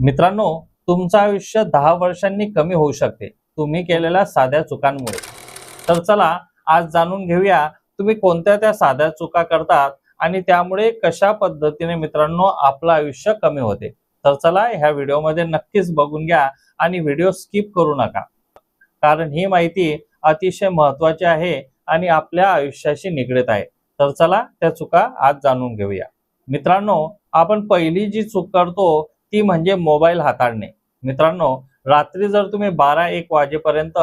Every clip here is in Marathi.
मित्रांनो तुमचं आयुष्य दहा वर्षांनी कमी होऊ शकते. तुम्ही केलेल्या साध्या चुकांमुळे. तर चला आज जाणून घेऊया तुम्ही कोणत्या त्या साध्या चुका करतात आणि त्यामुळे कशा पद्धतीने मित्रांनो आपलं आयुष्य कमी होते. तर चला ह्या व्हिडिओमध्ये नक्कीच बघून घ्या आणि व्हिडिओ स्किप करू नका. कारण ही माहिती अतिशय महत्वाची आहे आणि आपल्या आयुष्याशी निगडीत आहे. तर चला त्या चुका आज जाणून घेऊया. मित्रांनो आपण पहिली जी चूक करतो ती म्हणजे मोबाईल हाताळणे. मित्रांनो रात्री जर तुम्ही बारा एक वाजेपर्यंत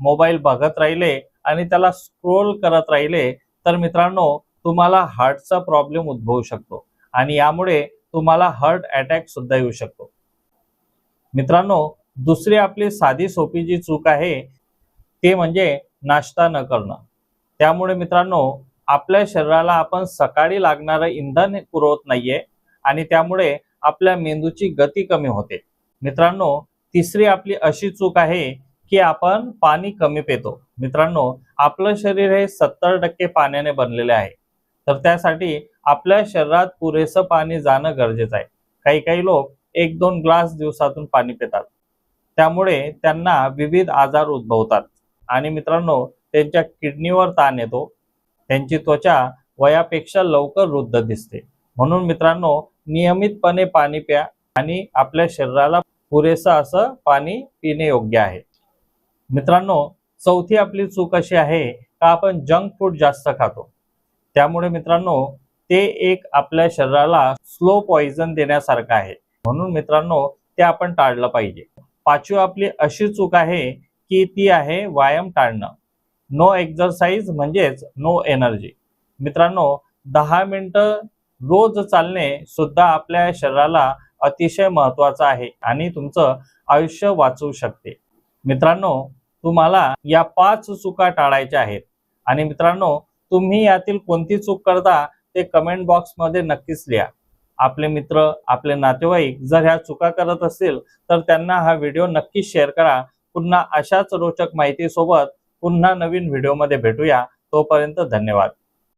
मोबाईल बघत राहिले आणि त्याला स्क्रोल करत राहिले तर मित्रांनो तुम्हाला हार्टचा प्रॉब्लेम उद्भवू शकतो आणि यामुळे तुम्हाला हार्ट अटॅक सुद्धा येऊ शकतो. मित्रांनो दुसरी आपली साधी सोपी जी चूक आहे ते म्हणजे नाश्ता न करणं. त्यामुळे मित्रांनो आपल्या शरीराला आपण सकाळी लागणारं इंधन पुरवत नाहीये आणि त्यामुळे आपल्या मेंदूची गती कमी होते. मित्रांनो तिसरी आपली अशी चूक आहे की आपण पाणी कमी पितो. मित्रांनो आपलं शरीर हे सत्तर टक्के पाण्याने बनलेले आहे. तर त्यासाठी आपल्या शरीरात पुरेसं पाणी जाणं गरजेचं आहे. काही काही लोक एक दोन ग्लास दिवसातून पाणी पितात. त्यामुळे त्यांना विविध आजार उद्भवतात. आणि मित्रांनो त्यांच्या किडनीवर ताण येतो. त्यांची त्वचा वयापेक्षा लवकर वृद्ध दिसते. म्हणून मित्रांनो नियमितपणे पाणी प्या आणि आपल्या शरीराला पुरेसं असं पाणी पिणे योग्य आहे. मित्रांनो चौथी आपली चूक अशी आहे का आपण जंक फूड जास्त खातो? त्यामुळे मित्रांनो ते एक आपल्या शरीराला स्लो पॉइझन देण्यासारखं आहे. म्हणून मित्रांनो ते आपण टाळलं पाहिजे. पाचवी आपली अशी चूक आहे की ती आहे व्यायाम टाळणं. नो एक्झरसाइज म्हणजेच नो एनर्जी मित्रांनो दहा मिनटं रोज चालणे सुद्धा आपल्या शरीराला अतिशय महत्वाचं आहे आणि तुमचं आयुष्य वाचवू शकते. मित्रांनो तुम्हाला या पाच चुका टाळायच्या आहेत. आणि मित्रांनो तुम्ही यातील कोणती चूक करता ते कमेंट बॉक्समध्ये नक्कीच लिहा. आपले मित्र आपले नातेवाईक जर ह्या चुका करत असतील तर त्यांना हा व्हिडिओ नक्कीच शेअर करा. पुन्हा अशाच रोचक माहितीसोबत पुन्हा नवीन व्हिडिओमध्ये भेटूया. तोपर्यंत धन्यवाद.